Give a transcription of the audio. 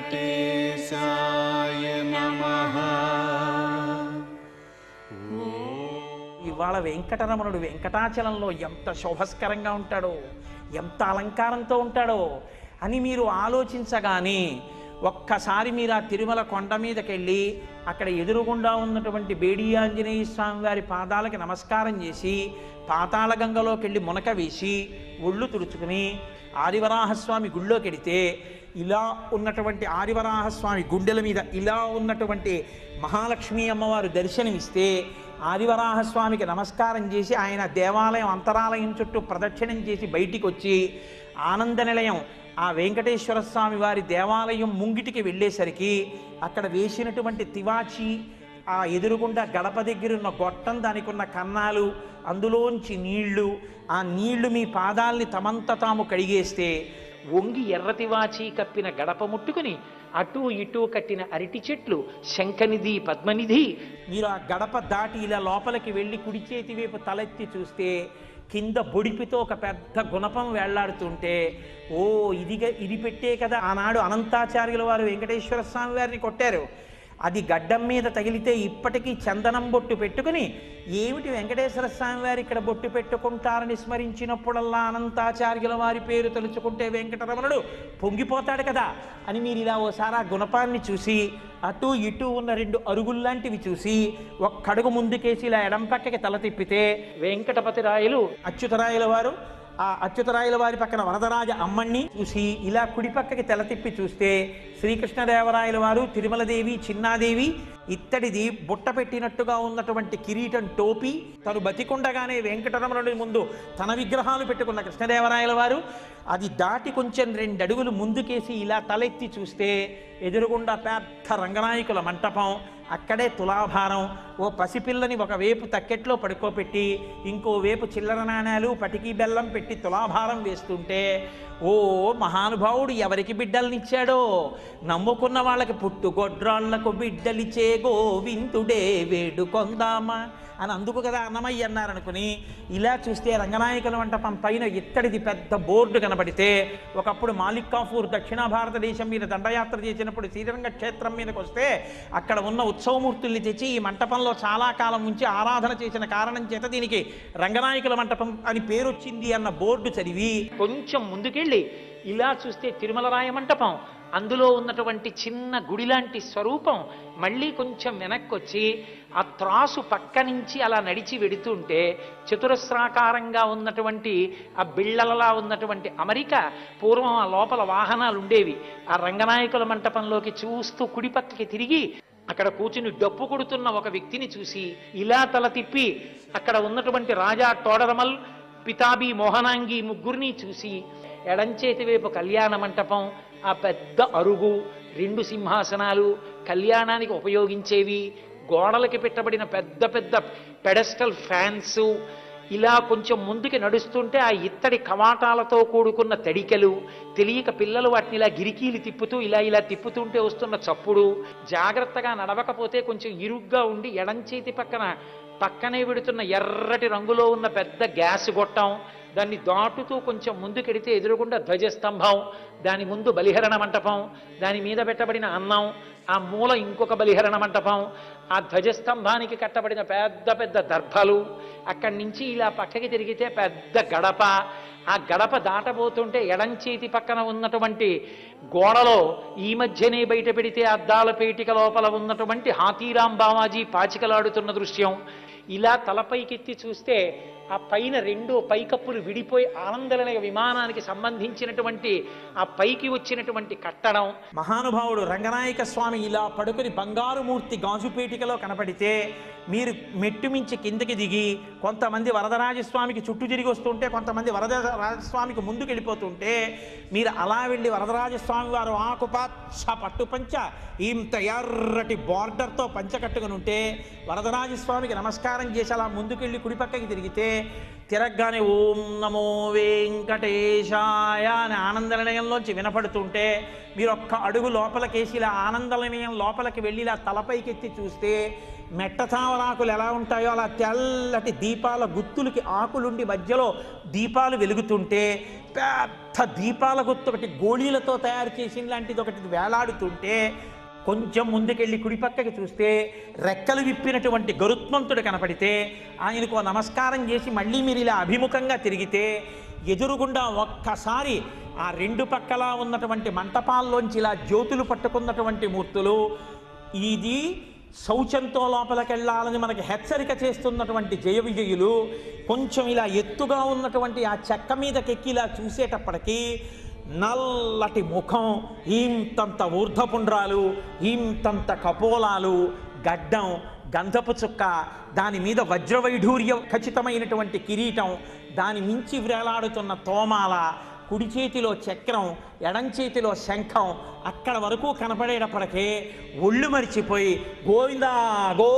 వెంకటేశాయ నమః ఇవాళ వెంకటరమణుడు వెంకటాచలంలో ఎంత శోభస్కరంగా ఉంటాడో ఎంత అలంకారంతో ఉంటాడో అని మీరు ఆలోచించగానే ఒక్కసారి మీరు ఆ తిరుమల కొండ మీదకి వెళ్ళి అక్కడ ఎదురుగుండా ఉన్నటువంటి బేడి ఆంజనేయ స్వామి వారి పాదాలకి నమస్కారం చేసి పాతాళ గంగలోకి వెళ్ళి మునక వేసి ఒళ్ళు తుడుచుకుని ఆదివరాహస్వామి గుళ్ళోకి వెడితే ఇలా ఉన్నటువంటి ఆదివరాహస్వామి గుండెల మీద ఇలా ఉన్నటువంటి మహాలక్ష్మి అమ్మవారు దర్శనమిస్తే ఆదివరాహస్వామికి నమస్కారం చేసి ఆయన దేవాలయం అంతరాలయం చుట్టూ ప్రదక్షిణం చేసి బయటికి వచ్చి ఆనంద నిలయం ఆ వెంకటేశ్వర స్వామి వారి దేవాలయం ముంగిటికి వెళ్ళేసరికి అక్కడ వేసినటువంటి తివాచి ఆ ఎదురుగుండా గడప దగ్గర ఉన్న గొట్టం దానికి ఉన్న కన్నాలు అందులోంచి నీళ్ళు ఆ నీళ్ళు మీ పాదాల్ని తమంత తాము కడిగేస్తే వంగి ఎర్రతివాచి కప్పిన గడప ముట్టుకుని అటు ఇటు కట్టిన అరటి చెట్లు శంఖనిధి పద్మనిధి. మీరు ఆ గడప దాటి ఇలా లోపలికి వెళ్ళి కుడి చేతి వైపు తలెత్తి చూస్తే కింద బొడిపితో ఒక పెద్ద గుణపం వేళ్ళాడుతుంటే ఓ ఇదిగా ఇది పెట్టే కదా ఆనాడు అనంతాచార్యుల వారు వెంకటేశ్వర స్వామి వారిని కొట్టారు. అది గడ్డం మీద తగిలితే ఇప్పటికీ చందనం బొట్టు పెట్టుకుని ఏమిటి వెంకటేశ్వర స్వామి వారు ఇక్కడ బొట్టు పెట్టుకుంటారని స్మరించినప్పుడల్లా అనంతాచార్యుల వారి పేరు తలుచుకుంటే వెంకటరమణుడు పొంగిపోతాడు కదా అని మీరు ఇలా ఓసారి ఆ గుణపాన్ని చూసి అటు ఇటు ఉన్న రెండు అరుగుల్లాంటివి చూసి ఒక్కడుగు ముందుకేసి ఇలా ఎడం పక్కకి తల తిప్పితే వెంకటపతి రాయలు అచ్యుతరాయల వారు ఆ అచ్యుతరాయల వారి పక్కన వరదరాజ అమ్మణ్ణి చూసి ఇలా కుడి పక్కకి తెల తిప్పి చూస్తే శ్రీకృష్ణదేవరాయల వారు తిరుమలదేవి చిన్నాదేవి ఇత్తడిది బుట్ట పెట్టినట్టుగా ఉన్నటువంటి కిరీటం టోపీ. తను బతికుండగానే వెంకటరమణుడి ముందు తన విగ్రహాలు పెట్టుకున్న కృష్ణదేవరాయల వారు అది దాటి కొంచెం రెండు అడుగులు ముందుకేసి ఇలా తలెత్తి చూస్తే ఎదురుగుండా పెద్ద రంగనాయకుల మంటపం అక్కడే తులాభారం. ఓ పసిపిల్లని ఒక వేపు తక్కెట్లో పడుకోబెట్టి ఇంకో వేపు చిల్లర నాణాలు పటికీ బెల్లం పెట్టి తులాభారం వేస్తుంటే ఓ మహానుభావుడు ఎవరికి బిడ్డలనిచ్చాడో? నమ్ముకున్న వాళ్ళకి పుట్టుగొడ్రాళ్ళకు బిడ్డలిచ్చే గోవిందుడే వేడుకొందామా? అని అందుకు కదా అన్నమయ్య అన్నారనుకుని ఇలా చూస్తే రంగనాయకుల మంటపం పైన ఇత్తడిది పెద్ద బోర్డు కనబడితే ఒకప్పుడు మాలిక్ కాఫూర్ దక్షిణ భారతదేశం మీద దండయాత్ర చేసినప్పుడు శ్రీరంగ క్షేత్రం మీదకి వస్తే అక్కడ ఉన్న ఉత్సవమూర్తుల్ని తెచ్చి ఈ మంటపంలో చాలా కాలం ఉంచి ఆరాధన చేసిన కారణం చేత దీనికి రంగనాయకుల మంటపం అని పేరు వచ్చింది అన్న బోర్డు చదివి కొంచెం ముందుకెళ్ళి ఇలా చూస్తే తిరుమల రాయ మంటపం. అందులో ఉన్నటువంటి చిన్న గుడి లాంటి స్వరూపం మళ్ళీ కొంచెం వెనక్కి వచ్చి ఆ త్రాసు పక్క నుంచి అలా నడిచి వెడుతుంటే చతురస్రాకారంగా ఉన్నటువంటి ఆ బిళ్ళలలా ఉన్నటువంటి అమరిక పూర్వం ఆ లోపల వాహనాలు ఉండేవి ఆ రంగనాయకుల మంటపంలోకి చూస్తూ కుడిపక్కకి తిరిగి అక్కడ కూర్చుని డప్పు కొడుతున్న ఒక వ్యక్తిని చూసి ఇలా తల తిప్పి అక్కడ ఉన్నటువంటి రాజా టోడరమల్ పితాబి మోహనాంగి ముగ్గురిని చూసి ఎడంచేతి వైపు కళ్యాణ మంటపం ఆ పెద్ద అరుగు రెండు సింహాసనాలు కళ్యాణానికి ఉపయోగించేవి గోడలకి పెట్టబడిన పెద్ద పెద్ద పెడస్టల్ ఫ్యాన్స్ ఇలా కొంచెం ముందుకి నడుస్తుంటే ఆ ఇత్తడి కవాటాలతో కూడుకున్న తడికెలు తెలియక పిల్లలు వాటిని ఇలా గిరికీలు తిప్పుతూ ఇలా ఇలా తిప్పుతుంటే వస్తున్న చప్పుడు జాగ్రత్తగా నడవకపోతే కొంచెం ఇరుగ్గా ఉండి ఎడంచేతి పక్కన పక్కనే విడుతున్న ఎర్రటి రంగులో ఉన్న పెద్ద గ్యాస్ గొట్టం దాన్ని దాటుతూ కొంచెం ముందుకెడితే ఎదురుగుండా ధ్వజస్తంభం దాని ముందు బలిహరణ మంటపం దాని మీద పెట్టబడిన అన్నం ఆ మూల ఇంకొక బలిహరణ మంటపం ఆ ధ్వజస్తంభానికి కట్టబడిన పెద్ద పెద్ద దర్భలు అక్కడి నుంచి ఇలా పక్కకి తిరిగితే పెద్ద గడప. ఆ గడప దాటబోతుంటే ఎడంచేతి పక్కన ఉన్నటువంటి గోడలో ఈ మధ్యనే బయట పెడితే అద్దాల పేటిక లోపల ఉన్నటువంటి హాతీరాం బావాజీ పాచికలాడుతున్న దృశ్యం. ఇలా తలపైకెత్తి చూస్తే ఆ పైన రెండు పైకప్పులు విడిపోయి ఆనందలయ విమానానికి సంబంధించినటువంటి ఆ పైకి వచ్చినటువంటి కట్టడం. మహానుభావుడు రంగనాయక స్వామి ఇలా పడుకుని బంగారు మూర్తి గాజుపేటికలో కనపడితే మీరు మెట్టు మించి కిందకి దిగి కొంతమంది వరదరాజస్వామికి చుట్టూ తిరిగి వస్తుంటే కొంతమంది వరదరాజస్వామికి ముందుకు వెళ్ళిపోతుంటే మీరు అలా వెళ్ళి వరదరాజస్వామి వారు ఆకుపచ్చ పట్టు పంచ ఇంత ఎర్రటి బార్డర్తో పంచ కట్టుకుని ఉంటే వరదరాజస్వామికి నమస్కారం చేసి అలా ముందుకెళ్ళి కుడిపక్కకి తిరిగితే తిరగ్గానే ఓం నమో వెంకటేశాయ అని ఆనంద నిలయంలోంచి వినపడుతుంటే మీరు ఒక్క అడుగు లోపలికేసి ఇలా ఆనంద నిలయం లోపలికి వెళ్ళి ఇలా తలపైకి ఎత్తి చూస్తే మెట్ట తామరాకులు ఎలా ఉంటాయో అలా తెల్లటి దీపాల గుత్తులకి ఆకులుండి మధ్యలో దీపాలు వెలుగుతుంటే పెద్ద దీపాల గుత్తు ఒకటి గోళీలతో తయారు చేసిన లాంటిది ఒకటి వేలాడుతుంటే కొంచెం ముందుకెళ్ళి కుడిపక్కకి చూస్తే రెక్కలు విప్పినటువంటి గరుత్మంతుడు కనపడితే ఆయనకు నమస్కారం చేసి మళ్ళీ మీరు ఇలా అభిముఖంగా తిరిగితే ఎదురుగుండా ఒక్కసారి ఆ రెండు పక్కలా ఉన్నటువంటి మంటపాల్లోంచి ఇలా జ్యోతులు పట్టుకున్నటువంటి మూర్తులు ఇది శౌచంతో లోపలికెళ్ళాలని మనకి హెచ్చరిక చేస్తున్నటువంటి జయ విజయులు కొంచెం ఇలా ఎత్తుగా ఉన్నటువంటి ఆ చెక్క మీదకెక్కి ఇలా చూసేటప్పటికీ నల్లటి ముఖం ఇంతంత ఊర్ధపుండ్రాలు ఇంతంత కపోలాలు గడ్డం గంధపు చుక్క దాని మీద వజ్రవైఢూర్య ఖచ్చితమైనటువంటి కిరీటం దాని మించి వ్రేలాడుతున్న తోమాల కుడి చేతిలో చక్రం ఎడం చేతిలో శంఖం అక్కడ వరకు కనపడేటప్పటికే ఒళ్ళు మరిచిపోయి గోవిందా గో